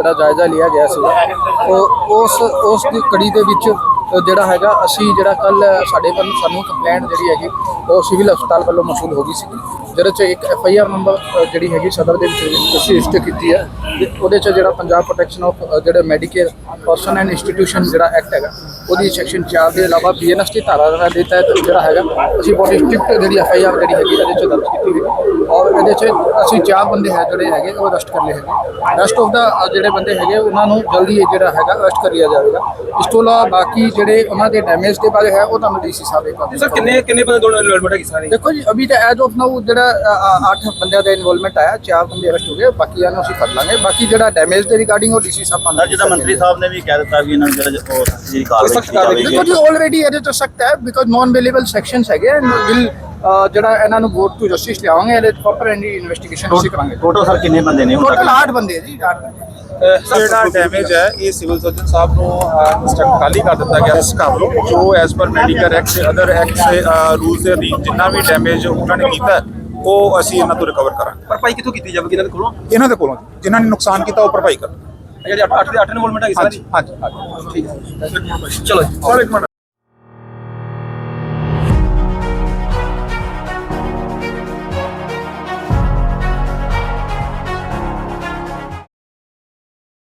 ਜਿਹੜਾ ਜਾਇਜ਼ਾ ਲਿਆ ਗਿਆ ਸੀ। ਉਹ ਉਸ ਉਸ ਦੀ ਕੜੀ ਦੇ ਵਿੱਚ ਜਿਹੜਾ ਹੈਗਾ, ਅਸੀਂ ਜਿਹੜਾ ਕੱਲ ਸਾਡੇ ਵੱਲ ਸਾਨੂੰ ਕੰਪਲੇਂਟ ਜਿਹੜੀ ਹੈਗੀ, ਉਹ ਸਿਵਲ ਹਸਪਤਾਲ ਵੱਲੋਂ ਮਸੂਲ ਹੋ ਗਈ ਸੀ ਜਿਹਦੇ 'ਚ ਇੱਕ ਐਫ ਆਈ ਆਰ ਨੰਬਰ ਜਿਹੜੀ ਹੈਗੀ ਸਦਰ ਦੇ ਵਿੱਚ ਅਸੀਂ ਰਜਿਸਟਰ ਕੀਤੀ ਹੈ। ਉਹਦੇ 'ਚ ਜਿਹੜਾ ਪੰਜਾਬ ਪ੍ਰੋਟੈਕਸ਼ਨ ਆਫ ਜਿਹੜੇ ਮੈਡੀਕੇਅਰ ਪਰਸਨ ਐਂਡ ਇੰਸਟੀਟਿਊਸ਼ਨ ਜਿਹੜਾ ਐਕਟ ਹੈਗਾ, ਉਹਦੀ ਸੈਕਸ਼ਨ 4 ਦੇ ਇਲਾਵਾ ਬੀਐਨਐਸ ਦੀ ਧਾਰਾ ਦਾ ਦੇ ਤਹਿਤ ਜਿਹੜਾ ਹੈਗਾ, ਅਸੀਂ ਬਹੁਤ ਸਟ੍ਰਿਕਟ ਜਿਹੜੀ ਐਫ ਆਈ ਆਰ ਜਿਹੜੀ ਹੈਗੀ ਉਹਦੇ 'ਚ ਦਰਜ ਕੀਤੀ ਹੋਈ ਔਰ ਇਹਦੇ 'ਚ ਅਸੀਂ ਚਾਰ ਬੰਦੇ ਹੈ ਜਿਹੜੇ ਹੈਗੇ ਉਹ ਅਰੈਸਟ ਕਰ ਲਏ ਹੈਗੇ। ਰੈਸਟ ਆਫ ਦਾ ਜਿਹੜੇ ਬੰਦੇ ਹੈਗੇ ਉਹਨਾਂ ਨੂੰ ਜਲਦੀ ਇਹ ਜਿਹੜਾ ਹੈਗਾ ਅਰੈਸਟ ਕਰ ਲਿਆ ਜਾਵੇਗਾ। ਇਸ ਤੋਂ ਇਲਾਵਾ ਬਾਕੀ ਜਿਹੜੇ ਉਹਨਾਂ ਦੇ ਡੈਮੇਜ ਦੇ ਬਾਰੇ ਹੈ ਉਹ ਤੁਹਾਨੂੰ ਡੀਸੀ ਸਾਹਿਬ ਇੱਕ ਸਰ ਕਿੰਨੇ ਕਿੰਨੇ ਬੰਦੇ ਦੋਨੋਂ ਇਨਵੋਲਵਮੈਂਟ ਹੈ ਸਾਰੀ? ਦੇਖੋ ਜੀ ਅਭੀ ਤਾਂ ਐਜ਼ ਆਫ ਨਾਓ ਜਿਹੜਾ 8 ਬੰਦਿਆਂ ਦਾ ਇਨਵੋਲਵਮੈਂਟ ਆਇਆ ਚਾਰ ਬੰਦੇ ਅਰੈਸਟ ਹੋ ਗਏ ਬਾਕੀਆਂ ਨੂੰ ਅਸੀਂ ਫੜ ਲਾਂਗੇ। ਬਾਕੀ ਜਿਹੜਾ ਡੈਮੇਜ ਦੇ ਰਿਗਾਰਡਿੰਗ ਉਹ ਡੀਸੀ ਸਾਹਿਬ ਸਰ ਜਿੱਦਾਂ ਮੰਤਰੀ ਸਾਹਿਬ ਨੇ ਵੀ ਕਹਿ ਦਿੱਤਾ ਵੀ ਇਹਨਾਂ ਜਿਹੜਾ ਉਹ ਜਿਹੜੀ ਕਾਰਵਾਈ ਕੀਤੀ ਜਾਵੇਗੀ ਦੇਖੋ ਜੀ ਆਲਰੇਡੀ ਇਹਦੇ ਤੋਂ ਸਖਤ ਹੈ ਬਿਕੋਜ਼ ਨੋਨ ਅਵੇਲੇਬਲ ਸੈਕਸ਼ਨਸ ਹੈਗੇ ਵਿਲ ਜਿਹੜਾ ਇਹਨਾਂ ਨੂੰ ਵੋਟ ਟੂ ਜਸਟਿਸ ਲਿਆਵਾਂਗੇ ਇਹਦੇ ਪ੍ਰੋਪਰ ਐਂਡੀ ਇਨਵੈਸਟੀਗੇਸ਼ਨ ਅਸੀਂ ਕਰਾਂਗੇ। ਟੋਟਲ ਸਰ ਕਿੰਨੇ ਬੰਦੇ ਨੇ ਟੋਟਲ ਤੱਕ? 8 ਬੰਦੇ ਜੀ 8 ਬੰਦੇ। ਜਿਹੜਾ ਡੈਮੇਜ ਹੈ ਇਹ ਸਿਵਲ ਸਰਜਨ ਸਾਹਿਬ ਨੂੰ ਇੰਸਟਰਕਟ ਖਾਲੀ ਕਰ ਦਿੱਤਾ ਗਿਆ ਇਸ ਕੰਮ ਨੂੰ ਜੋ ਐਸ ਪਰ ਮੈਡੀਕਲ ਐਕਟ ਤੇ ਅਦਰ ਐਕਟ ਰੂਲਸ ਦੇ ਅਧੀਨ ਜਿੰਨਾ ਵੀ ਡੈਮੇਜ ਉਹਨਾਂ ਨੇ ਕੀਤਾ ਹੈ, ਉਹ ਅਸੀਂ ਇਹਨਾਂ ਤੋਂ ਰਿਕਵਰ ਕਰਾਂਗੇ। ਭਰਪਾਈ ਕਿੱਥੋਂ ਕੀਤੀ ਜਾਵੇਗੀ ਇਹਨਾਂ ਦੇ ਕੋਲੋਂ? ਇਹਨਾਂ ਦੇ ਕੋਲੋਂ ਜਿਨ੍ਹਾਂ ਨੇ ਨੁਕਸਾਨ ਕੀਤਾ ਉਹ ਭਰਪਾਈ ਕਰ ਜਿਹੜੀ 8 ਦੇ 8 ਇਨਵੋਲਵਮੈਂਟ ਹੈ ਸਾਰੀ ਹਾਂਜੀ ਹਾਂਜੀ। ਠੀਕ ਹੈ। ਚਲੋ ਜੀ। ਸਰ ਇੱਕ ਮਿੰਟ।